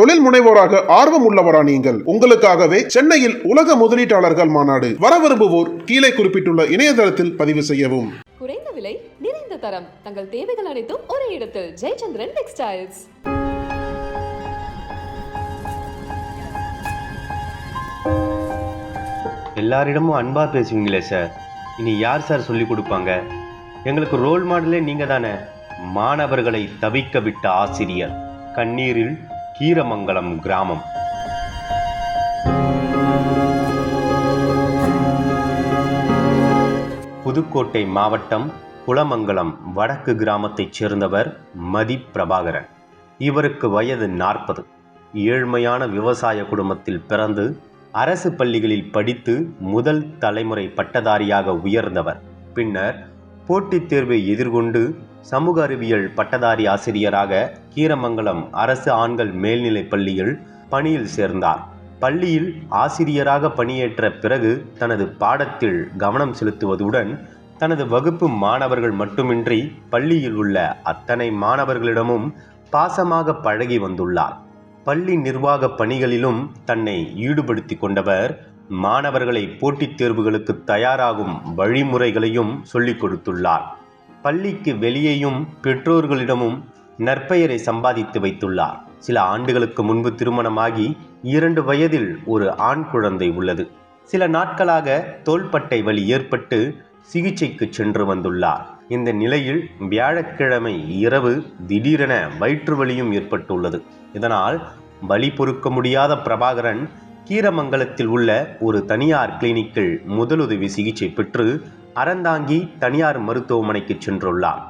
தொழில் முனைவோராக ஆர்வம் உள்ளவரா நீங்கள். உங்களுக்காகவே சென்னையில் உலக முதலீட்டாளர்கள் மாநாடு வர விரும்புவோர் கீழே குறிப்பிட்டுள்ள இணையதளத்தில் பதிவு செய்யவும். குறைந்த விலை நிறைந்த தரம். தங்கள் தேவைகள் அனைத்தும் ஒரே இடத்தில். ஜெயச்சந்திரன் டெக்ஸ்டைல்ஸ் எல்லாரிடமும் அன்பா பேசுவீங்களே சார் இனி யார் சார் சொல்லி கொடுப்பாங்க? எங்களுக்கு ரோல் மாடலே நீங்க தானே மாணவர்களை தவிக்க விட்ட ஆசிரியர். கண்ணீரில் கீரமங்கலம் கிராமம். புதுக்கோட்டை மாவட்டம் குளமங்கலம் வடக்கு கிராமத்தைச் சேர்ந்தவர் மதி பிரபாகரன். இவருக்கு வயது நாற்பது. ஏழ்மையான விவசாய குடும்பத்தில் பிறந்து அரசு பள்ளிகளில் படித்து முதல் தலைமுறை பட்டதாரியாக உயர்ந்தவர். பின்னர் போட்டித் தேர்வை எதிர்கொண்டு சமூக அறிவியல் பட்டதாரி ஆசிரியராக கீரமங்கலம் அரசு ஆண்கள் மேல்நிலைப் பள்ளியில் பணியில் சேர்ந்தார். பள்ளியில் ஆசிரியராக பணியேற்ற பிறகு தனது பாடத்தில் கவனம் செலுத்துவதுடன் தனது வகுப்பு மாணவர்கள் மட்டுமின்றி பள்ளியில் உள்ள அத்தனை மாணவர்களிடமும் பாசமாக பழகி வந்துள்ளார். பள்ளி நிர்வாக பணிகளிலும் தன்னை ஈடுபடுத்தி கொண்டவர் மாணவர்களை போட்டித் தேர்வுகளுக்கு தயாராகும் வழிமுறைகளையும் சொல்லிக் கொடுத்துள்ளார். பள்ளிக்கு வெளியேயும் பெற்றோர்களிடமும் நற்பெயரை சம்பாதித்து வைத்துள்ளார். சில ஆண்டுகளுக்கு முன்பு திருமணமாகி இரண்டு வயதில் ஒரு ஆண் குழந்தை உள்ளது. சில நாட்களாக தோள்பட்டை வலி ஏற்பட்டு சிகிச்சைக்கு சென்று வந்துள்ளார். இந்த நிலையில் வியாழக்கிழமை இரவு திடீரென வயிற்று வலியும் ஏற்பட்டுள்ளது. இதனால் வலி பொறுக்க முடியாத பிரபாகரன் கீரமங்கலத்தில் உள்ள ஒரு தனியார் கிளினிக்கில் முதலுதவி சிகிச்சை பெற்று அறந்தாங்கி தனியார் மருத்துவமனைக்கு சென்றுள்ளார்.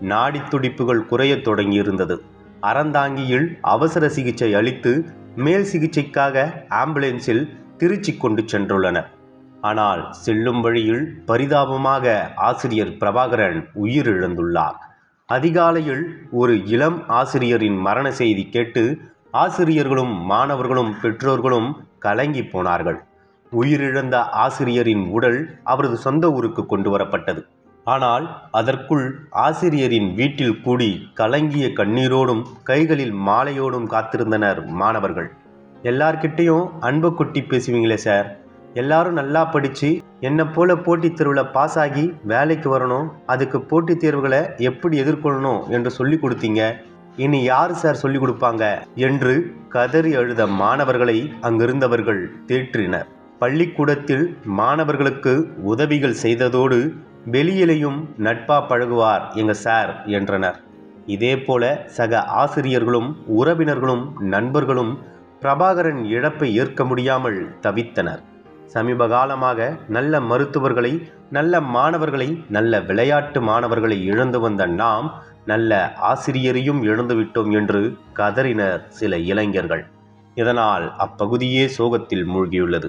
நாடி துடிப்புகள் குறையத் தொடங்கியிருந்தது. அறந்தாங்கியில் அவசர சிகிச்சை அளித்து மேல் சிகிச்சைக்காக ஆம்புலன்ஸில் திருச்சி கொண்டு சென்றுள்ளனர். ஆனால் செல்லும் வழியில் பரிதாபமாக ஆசிரியர் பிரபாகரன் உயிரிழந்துள்ளார். அதிகாலையில் ஒரு இளம் ஆசிரியரின் மரண செய்தி கேட்டு ஆசிரியர்களும் மாணவர்களும் பெற்றோர்களும் கலங்கி போனார்கள். உயிரிழந்த ஆசிரியரின் உடல் அவரது சொந்த ஊருக்கு கொண்டு வரப்பட்டது ஆனால் அதற்குள் ஆசிரியரின் வீட்டில் கூடி கலங்கிய கண்ணீரோடும் கைகளில் மாலையோடும் காத்திருந்தனர் மாணவர்கள். எல்லார்கிட்டேயும் அன்பை கொட்டி பேசுவீங்களே சார். எல்லாரும் நல்லா படித்து என்னை போல போட்டித் தேர்வில் பாஸ் ஆகி வேலைக்கு வரணும் அதுக்கு போட்டித் தேர்வுகளை எப்படி எதிர்கொள்ளணும் என்று சொல்லி கொடுத்தீங்க. இனி யார் சார் சொல்லி கொடுப்பாங்க? என்று கதறி அழுத மாணவர்களை அங்கிருந்தவர்கள் தேற்றினர். பள்ளிக்கூடத்தில் மாணவர்களுக்கு உதவிகள் செய்ததோடு வெளியிலையும் நட்பா பழகுவார் எங்க சார் என்றனர். இதேபோல சக ஆசிரியர்களும் உறவினர்களும் நண்பர்களும் பிரபாகரன் இழப்பை ஏற்க முடியாமல் தவித்தனர். சமீப காலமாக நல்ல மருத்துவர்களை நல்ல மாணவர்களை நல்ல விளையாட்டு மாணவர்களை இழந்து வந்த நாம் நல்ல ஆசிரியரையும் இழந்துவிட்டோம் என்று கதறினர் சில இளைஞர்கள். இதனால் அப்பகுதியே சோகத்தில் மூழ்கியுள்ளது.